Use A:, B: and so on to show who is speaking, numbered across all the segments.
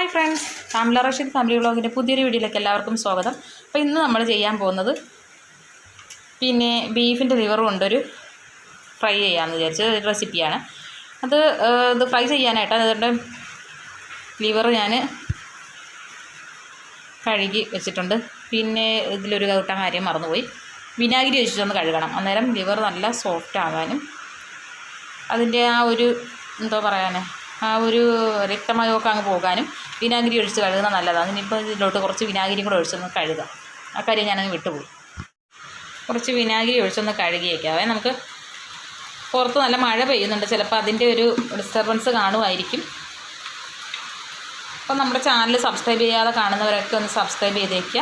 A: Hi friends. ഫാമില Rasheed family വ്ളോഗിന്റെ പുതിയൊരു വീഡിയോയിലേക്ക് എല്ലാവർക്കും സ്വാഗതം. അപ്പോൾ ഇന്ന് നമ്മൾ ചെയ്യാൻ പോകുന്നത് പിന്നെ ബീഫിന്റെ ലിവർ കൊണ്ടൊരു ഫ്രൈ ചെയ്യാമെന്ന് വിചാരിച്ച റെസിപ്പിയാണ്. അത് ഇത് ഫ്രൈ ചെയ്യാനായിട്ട് അതുകൊണ്ട് ലിവർ ഞാൻ കഴുകി വെച്ചിട്ടുണ്ട്. പിന്നെ ഇതിലൊരു കൂട്ടം കാര്യം മറന്നുപോയി. വിനാഗിരി വെച്ചിട്ടൊന്ന് കഴുകണം. അന്നേരം ലിവർ നല്ല സോഫ്റ്റ് ആകാനും അതിന്റെ ആ ഒരു എന്തോ പറയാന് ആ ഒരു രക്തമയമൊക്കെ അങ്ങ് പോകാനും വിനാഗിരി ഒഴിച്ച് കഴുകുന്നത് നല്ലതാണ്. ഇനിയിപ്പോൾ ഇതിലോട്ട് കുറച്ച് വിനാഗിരി കൂടെ ഒഴിച്ചൊന്ന് കഴുകാം. ആ കാര്യം ഞാനങ്ങ് വിട്ടുപോയി. കുറച്ച് വിനാഗിരി ഒഴിച്ചൊന്ന് കഴുകിയേക്കാവേ നമുക്ക് പുറത്ത് നല്ല മഴ പെയ്യുന്നുണ്ട്. ചിലപ്പോൾ അതിന്റെ ഒരു ഡിസ്റ്റർബൻസ് കാണുമായിരിക്കും. അപ്പോൾ നമ്മുടെ ചാനൽ സബ്സ്ക്രൈബ് ചെയ്യാതെ കാണുന്നവരൊക്കെ ഒന്ന് സബ്സ്ക്രൈബ് ചെയ്തേക്കുക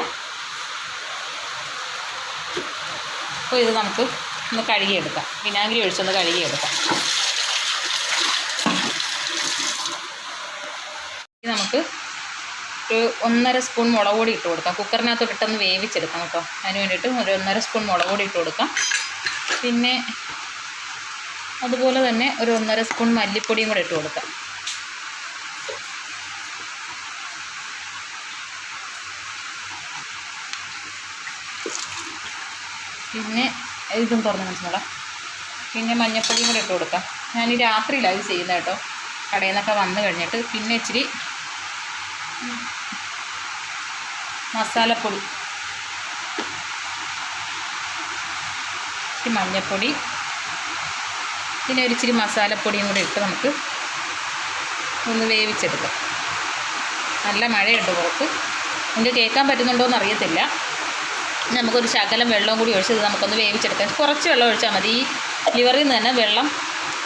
A: അപ്പോൾ ഇത് നമുക്ക് ഒന്ന് കഴുകിയെടുക്കാം. വിനാഗിരി ഒഴിച്ചൊന്ന് കഴുകിയെടുക്കാം. നമുക്ക് ഒരു ഒന്നര സ്പൂൺ മുളക് പൊടി ഇട്ട് കൊടുക്കാം. കുക്കറിനകത്ത് ഇട്ടൊന്ന് വേവിച്ചെടുക്കാം കേട്ടോ. അതിന് വേണ്ടിയിട്ട് ഒരു ഒന്നര സ്പൂൺ മുളക് പൊടി ഇട്ട് കൊടുക്കാം. പിന്നെ അതുപോലെ തന്നെ ഒരു ഒന്നര സ്പൂൺ മല്ലിപ്പൊടിയും കൂടെ ഇട്ട് കൊടുക്കാം. പിന്നെ ഇതും തുറന്ന് മനസ്സിലാ പിന്നെ മഞ്ഞപ്പൊടിയും കൂടെ ഇട്ട് കൊടുക്കാം. ഞാൻ രാത്രിയിലാണ് ഇത് ചെയ്യുന്നത് കേട്ടോ. കടയിൽ നിന്നൊക്കെ വന്നു കഴിഞ്ഞിട്ട് പിന്നെ ഇച്ചിരി മസാലപ്പൊടി. ഇച്ചിരി മഞ്ഞൾപ്പൊടി പിന്നെ ഒരു ഇച്ചിരി മസാലപ്പൊടിയും കൂടി ഇട്ട് നമുക്ക് ഒന്ന് വേവിച്ചെടുക്കാം. നല്ല മഴയുണ്ട് പുറത്ത്. നിങ്ങൾക്ക് കേൾക്കാൻ പറ്റുന്നുണ്ടോ എന്ന് അറിയത്തില്ല. നമുക്കൊരു ശകലം വെള്ളവും കൂടി ഒഴിച്ചത് നമുക്കൊന്ന് വേവിച്ചെടുക്കാം. കുറച്ച് വെള്ളം ഒഴിച്ചാൽ മതി. ഈ ലിവറിൽ നിന്ന് തന്നെ വെള്ളം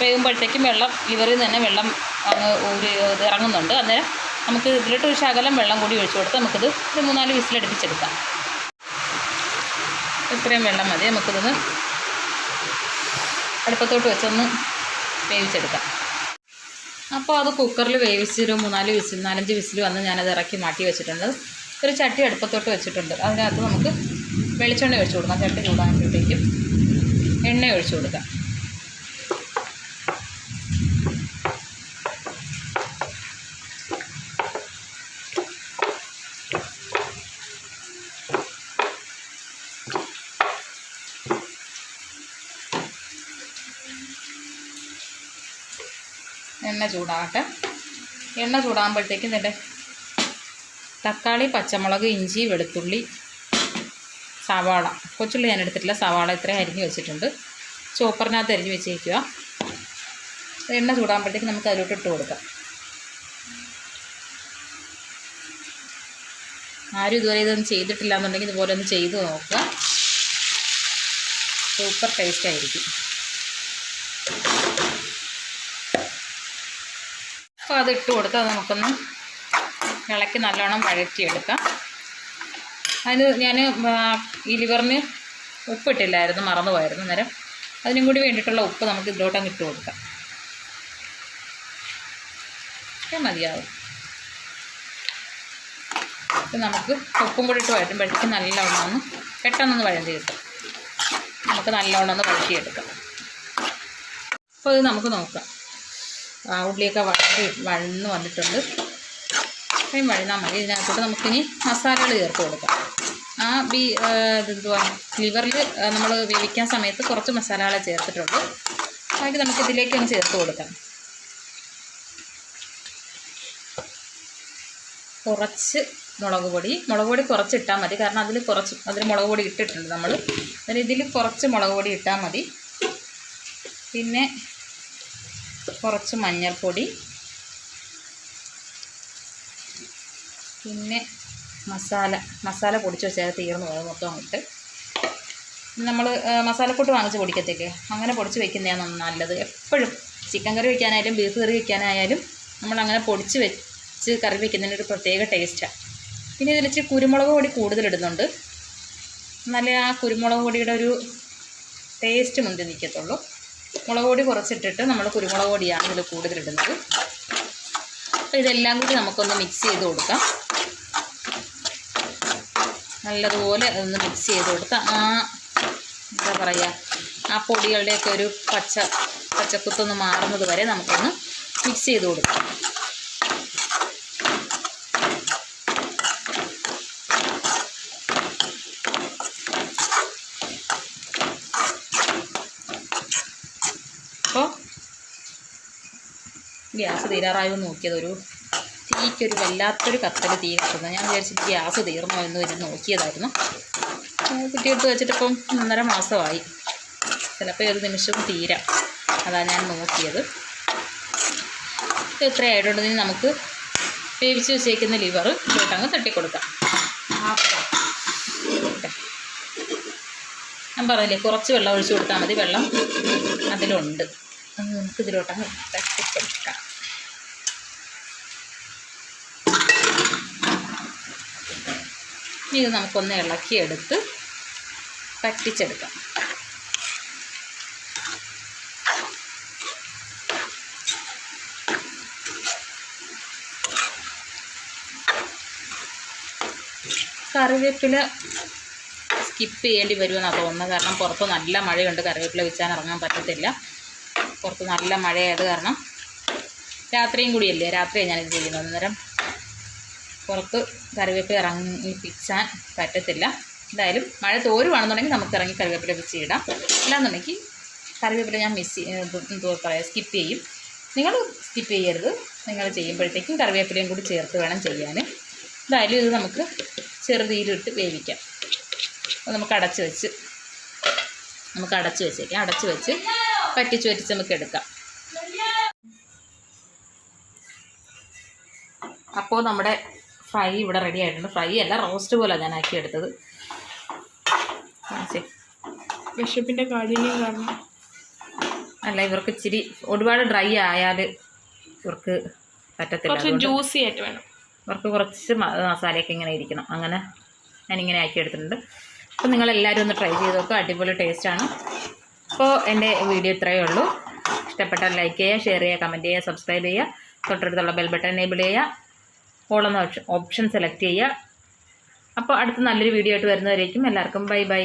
A: വേകുമ്പോഴത്തേക്കും വെള്ളം ലിവറിൽ നിന്ന് തന്നെ വെള്ളം അങ്ങ് ഒരു ഇറങ്ങുന്നുണ്ട്. അന്നേരം നമുക്ക് ഇതിലിട്ട് ഒരു ശകലം വെള്ളം കൂടി ഒഴിച്ചു കൊടുത്ത് നമുക്കിത് ഒരു മൂന്നാൽ വിസിലടുപ്പിച്ചെടുക്കാം. ഇത്രയും വെള്ളം മതി. നമുക്കിതൊന്ന് അടുപ്പത്തോട്ട് വെച്ചൊന്ന് വേവിച്ചെടുക്കാം. അപ്പോൾ അത് കുക്കറിൽ വേവിച്ച് ഒരു മൂന്നാൽ വിസിൽ നാലഞ്ച് വിസിൽ വന്ന് ഞാനത് ഇറക്കി മാറ്റി വെച്ചിട്ടുണ്ട്. ഒരു ചട്ടി അടുപ്പത്തോട്ട് വെച്ചിട്ടുണ്ട്. അതിനകത്ത് നമുക്ക് വെളിച്ചെണ്ണ ഒഴിച്ചു കൊടുക്കാം. ചട്ടി ചൂടാകുമ്പോഴത്തേക്കും എണ്ണ ഒഴിച്ചു കൊടുക്കാം. എണ്ണ ചൂടാകട്ടെ. എണ്ണ ചൂടാകുമ്പോഴത്തേക്കും ഇതിന്റെ തക്കാളി പച്ചമുളക് ഇഞ്ചി വെളുത്തുള്ളി സവാള. കൊച്ചുള്ളി ഞാൻ എടുത്തിട്ടില്ല. സവാള ഇത്രയും അരിഞ്ഞ് വെച്ചിട്ടുണ്ട്. ചോപ്പറിനകത്ത് അരിഞ്ഞ് വെച്ചേക്കുക എണ്ണ ചൂടാകുമ്പോഴത്തേക്ക് നമുക്ക് അതിലോട്ട് ഇട്ട് കൊടുക്കാം. ആരും ഇതുവരെ ഇതൊന്നും ചെയ്തിട്ടില്ല എന്നുണ്ടെങ്കിൽ ഇതുപോലെ ഒന്ന് ചെയ്ത് നോക്കുക. സൂപ്പർ ടേസ്റ്റ് ആയിരിക്കും. അപ്പോൾ അത് ഇട്ട് കൊടുത്ത് നമുക്കൊന്ന് ഇളക്കി നല്ലോണം വഴറ്റിയെടുക്കാം. അതിന് ഞാൻ ഈ ലിവറിന് ഉപ്പിട്ടില്ലായിരുന്നു മറന്നുപോയിരുന്നു അന്നേരം. അതിനും കൂടി വേണ്ടിയിട്ടുള്ള ഉപ്പ് നമുക്ക് ഇതിലോട്ടങ്ങ് ഇട്ട് കൊടുക്കാം. മതിയാവും. നമുക്ക് ഉപ്പും കൂടി ഇട്ട് വഴറ്റുമ്പോഴത്തേക്ക് നല്ലോണം ഒന്ന് പെട്ടെന്നൊന്ന് വഴന്തി കിട്ടും. നമുക്ക് നല്ലോണം ഒന്ന് വഴറ്റിയെടുക്കാം. അപ്പോൾ ഇത് നമുക്ക് നോക്കാം. ആ വഴറ്റി വഴന്ന് വന്നിട്ടുണ്ട്. അത്രയും വഴുന്നാൽ മതി. ഇതിനകത്തോട്ട് നമുക്കിനി മസാലകൾ ചേർത്ത് കൊടുക്കാം. ആ ബീ ഇതെന്തുവാ? ലിവറിൽ നമ്മൾ വേവിക്കാൻ സമയത്ത് കുറച്ച് മസാലകളെ ചേർത്തിട്ടുണ്ട്. ബാക്കി നമുക്ക് ഇതിലേക്ക് ഒന്ന് ചേർത്ത് കൊടുക്കാം. കുറച്ച് മുളക് പൊടി. മുളക് പൊടി കുറച്ച് ഇട്ടാൽ മതി. കാരണം അതിൽ കുറച്ച് അതിൽ മുളക് പൊടി ഇട്ടിട്ടുണ്ട് നമ്മൾ അതിൽ ഇതിൽ കുറച്ച് മുളക് പൊടി ഇട്ടാൽ മതി. പിന്നെ കുറച്ച് മഞ്ഞൾപ്പൊടി. പിന്നെ മസാല മസാല പൊടിച്ച് വെച്ചാൽ തീർന്നു പോകും മൊത്തം അങ്ങോട്ട്. നമ്മൾ മസാലക്കൂട്ട് വാങ്ങിച്ച് പൊടിക്കത്തേക്ക്. അങ്ങനെ പൊടിച്ച് വെക്കുന്നതാണ് നല്ലത്. എപ്പോഴും ചിക്കൻ കറി വയ്ക്കാനായാലും ബീഫ് കറി വയ്ക്കാനായാലും നമ്മൾ അങ്ങനെ പൊടിച്ച് വെച്ച് കറി വയ്ക്കുന്നതിന് ഒരു പ്രത്യേക ടേസ്റ്റാണ് പിന്നെ ഇതിൽ ഇച്ചിരി കുരുമുളക് പൊടി കൂടുതലിടുന്നുണ്ട് എന്നാലേ ആ കുരുമുളക് പൊടിയുടെ ഒരു ടേസ്റ്റ് മുന്തി നിൽക്കത്തുള്ളൂ. മുളക് പൊടി കുറച്ചിട്ടിട്ട് നമ്മൾ കുരുമുളക് പൊടിയാണ് ഇതിൽ കൂടുതലിടുന്നത് അപ്പോൾ ഇതെല്ലാം കൂടി നമുക്കൊന്ന് മിക്സ് ചെയ്ത് കൊടുക്കാം. നല്ലതുപോലെ ഒന്ന് മിക്സ് ചെയ്ത് കൊടുത്ത് ആ എന്താ പറയുക ആ പൊടികളുടെയൊക്കെ ഒരു പച്ച പച്ചക്കുത്തൊന്ന് മാറുന്നത് വരെ നമുക്കൊന്ന് മിക്സ് ചെയ്ത് കൊടുക്കാം. ഗ്യാസ് തീരാറായോ നോക്കിയത് ഒരു തീക്കൊരു വല്ലാത്തൊരു കത്തൽ തീ കത്തുന്നത് ഞാൻ വിചാരിച്ചിട്ട് ഗ്യാസ് തീർന്നോ എന്ന് വരെ നോക്കിയതായിരുന്നു. കുട്ടിയെടുത്ത് വെച്ചിട്ടിപ്പം ഒന്നര മാസമായി. ചിലപ്പോൾ ഏത് നിമിഷവും തീരാം. അതാണ് ഞാൻ നോക്കിയത്. എത്ര ആയിട്ടുണ്ടെങ്കിൽ നമുക്ക് വേവിച്ച് വെച്ചേക്കുന്ന ലിവർ ഇങ്ങോട്ടങ്ങ് തട്ടിക്കൊടുക്കാം. ഞാൻ പറഞ്ഞില്ലേ കുറച്ച് വെള്ളം ഒഴിച്ചു കൊടുത്താൽ മതി. വെള്ളം അതിലുണ്ട്. അത് നമുക്ക് ഇതിലോട്ടങ്ങ് തട്ടിക്കൊടുക്കാം. ഇനി ഇത് നമുക്കൊന്ന് ഇളക്കിയെടുത്ത് പറ്റിച്ചെടുക്കാം. കറിവേപ്പില സ്കിപ്പ് ചെയ്യേണ്ടി വരുമെന്നാണ് തോന്നുന്നത്. കാരണം പുറത്ത് നല്ല മഴയുണ്ട്. കറിവേപ്പില വെച്ചാൽ ഇറങ്ങാൻ പറ്റത്തില്ല. പുറത്ത് നല്ല മഴയായത് കാരണം രാത്രിയും കൂടിയല്ലേ? രാത്രിയാണ് ഞാനിത് ചെയ്യുന്നത്. അന്നേരം പുറത്ത് കറിവേപ്പില ഇറങ്ങി പിച്ചാൻ പറ്റത്തില്ല. എന്തായാലും മഴ തോരുവാണെന്നുണ്ടെങ്കിൽ നമുക്ക് ഇറങ്ങി കറിവേപ്പില പിച്ച് ഇടാം. അല്ലാന്നുണ്ടെങ്കിൽ കറിവേപ്പില ഞാൻ മിസ് എന്തോ പറയാം സ്കിപ്പ് ചെയ്യും. നിങ്ങൾ സ്കിപ്പ് ചെയ്യരുത്. നിങ്ങൾ ചെയ്യുമ്പോഴത്തേക്കും കറിവേപ്പിലയും കൂടി ചേർത്ത് വേണം ചെയ്യാൻ. എന്തായാലും ഇത് നമുക്ക് ചെറുതീരിട്ട് വേവിക്കാം. അപ്പോൾ നമുക്ക് അടച്ച് വെച്ച് നമുക്ക് അടച്ച് വെച്ചേക്കാം. അടച്ച് വെച്ച് പറ്റിച്ച് വരിച്ച് നമുക്ക് എടുക്കാം. അപ്പോൾ നമ്മുടെ ഫ്രൈ ഇവിടെ റെഡി ആയിട്ടുണ്ട്. ഫ്രൈ അല്ല റോസ്റ്റ് പോലെ ഞാൻ ആക്കി എടുത്തത്. കാണിച്ചേ.
B: വിശപ്പിന്റെ കാഠിന്യം കാരണം.
A: അല്ല ഇവർക്ക് ഇച്ചിരി ഒരുപാട് ഡ്രൈ ആയാൽ ഇവർക്ക് പറ്റത്തില്ല.
B: ജ്യൂസി ആയിട്ട് വേണം.
A: ഇവർക്ക് കുറച്ച് മസാലയൊക്കെ ഇങ്ങനെ ഇരിക്കണം. അങ്ങനെ ഞാനിങ്ങനെ ആക്കി എടുത്തിട്ടുണ്ട്. അപ്പോൾ നിങ്ങളെല്ലാവരും ഒന്ന് ട്രൈ ചെയ്ത് നോക്കുക അടിപൊളി ടേസ്റ്റാണ് അപ്പോൾ എന്റെ വീഡിയോ ഇത്രയേ ഉള്ളൂ. ഇഷ്ടപ്പെട്ടാൽ ലൈക്ക് ചെയ്യുക ഷെയർ ചെയ്യുക കമന്റ് ചെയ്യുക സബ്സ്ക്രൈബ് ചെയ്യുക. തൊട്ടടുത്തുള്ള ബെൽ ബട്ടൺ എനേബിൾ ചെയ്യുക. ഓളെന്ന ഓപ്ഷൻ ഓപ്ഷൻ സെലക്ട് ചെയ്യുക. അപ്പോൾ അടുത്ത നല്ലൊരു വീഡിയോ ആയിട്ട് വരുന്നവരേക്കും എല്ലാവർക്കും ബൈ ബൈ